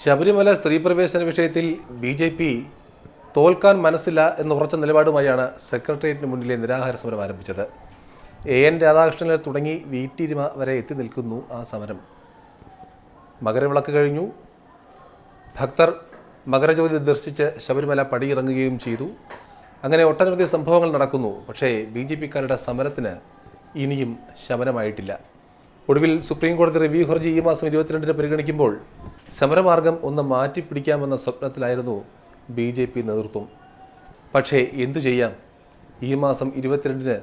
ശബരിമല സ്ത്രീ പ്രവേശന വിഷയത്തിൽ ബി ജെ പി തോൽക്കാൻ മനസ്സില്ല എന്ന ഉറച്ച നിലപാടുമായാണ് സെക്രട്ടേറിയറ്റിന് മുന്നിലെ നിരാഹാര സമരം ആരംഭിച്ചത്. എ എൻ രാധാകൃഷ്ണനെ തുടങ്ങി വി ടി രമ വരെ എത്തി നിൽക്കുന്നു ആ സമരം. മകരവിളക്ക് കഴിഞ്ഞു. ഭക്തർ മകരജ്യോതി ദർശിച്ച് ശബരിമല പടിയിറങ്ങുകയും ചെയ്തു. അങ്ങനെ ഒട്ടനവധി സംഭവങ്ങൾ നടക്കുന്നു. പക്ഷേ ബി ജെ പിക്കാരുടെ സമരത്തിന് ഇനിയും ശമനമായിട്ടില്ല. ഒടുവിൽ സുപ്രീം കോടതി റിവ്യൂ ഹർജി ഈ മാസം ഇരുപത്തിരണ്ടിന് പരിഗണിക്കുമ്പോൾ സമരമാർഗം ഒന്ന് മാറ്റിപ്പിടിക്കാമെന്ന സ്വപ്നത്തിലായിരുന്നു ബി ജെ പി നേതൃത്വം. പക്ഷേ എന്തു ചെയ്യാം? ഈ മാസം ഇരുപത്തിരണ്ടിന്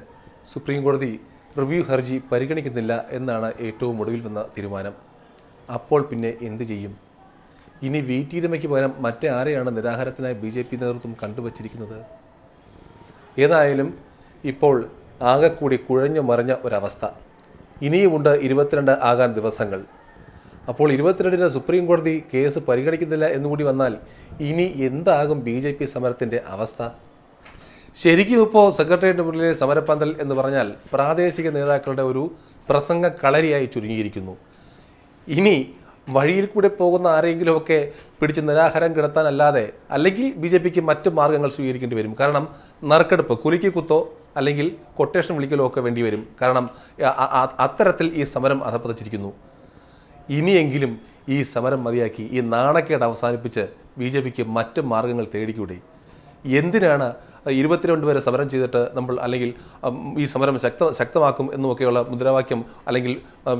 സുപ്രീം കോടതി റിവ്യൂ ഹർജി പരിഗണിക്കുന്നില്ല എന്നാണ് ഏറ്റവും ഒടുവിൽ വന്ന തീരുമാനം. അപ്പോൾ പിന്നെ എന്തു ചെയ്യും? ഇനി വി ടിരമയ്ക്ക് പകരം മറ്റേ ആരെയാണ് നിരാഹാരത്തിനായി ബി ജെ പി നേതൃത്വം കണ്ടുവച്ചിരിക്കുന്നത്? ഏതായാലും ഇപ്പോൾ ആകെക്കൂടി കുഴഞ്ഞു മറിഞ്ഞ ഒരവസ്ഥ. ഇനിയുമുണ്ട് ഇരുപത്തിരണ്ട് ആകാൻ ദിവസങ്ങൾ. അപ്പോൾ ഇരുപത്തിരണ്ടിന് സുപ്രീം കോടതി കേസ് പരിഗണിക്കുന്നില്ല എന്നുകൂടി വന്നാൽ ഇനി എന്താകും ബി ജെ പി സമരത്തിന്റെ അവസ്ഥ? ശരിക്കും ഇപ്പോൾ സെക്രട്ടേറിയറ്റിന് മുന്നിലെ സമരപ്പന്തൽ എന്ന് പറഞ്ഞാൽ പ്രാദേശിക നേതാക്കളുടെ ഒരു പ്രസംഗ കളരിയായി ചുരുങ്ങിയിരിക്കുന്നു. ഇനി വഴിയിൽ കൂടെ പോകുന്ന ആരെങ്കിലുമൊക്കെ പിടിച്ച് നിരാഹാരം കിടത്താനല്ലാതെ അല്ലെങ്കിൽ ബി ജെ പിക്ക് മറ്റ് മാർഗങ്ങൾ സ്വീകരിക്കേണ്ടി വരും. കാരണം നറുക്കെടുപ്പ് കുലുക്കി കുത്തോ അല്ലെങ്കിൽ കൊട്ടേഷൻ വിളിക്കലോ ഒക്കെ വേണ്ടി വരും. കാരണം അത്തരത്തിൽ ഈ സമരം അധപ്പതിച്ചിരിക്കുന്നു ഇനിയെങ്കിലും ഈ സമരം മതിയാക്കി ഈ നാണക്കേട് അവസാനിപ്പിച്ച് ബി ജെ പിക്ക് മറ്റ് മാർഗങ്ങൾ തേടിക്കൂടെ? എന്തിനാണ് ഇരുപത്തിരണ്ട് പേരെ സമരം ചെയ്തിട്ട് നമ്മൾ അല്ലെങ്കിൽ ഈ സമരം ശക്ത ശക്തമാക്കും എന്നുമൊക്കെയുള്ള മുദ്രാവാക്യം അല്ലെങ്കിൽ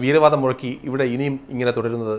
വീരവാദം മുഴക്കി ഇവിടെ ഇനിയും ഇങ്ങനെ തുടരുന്നത്?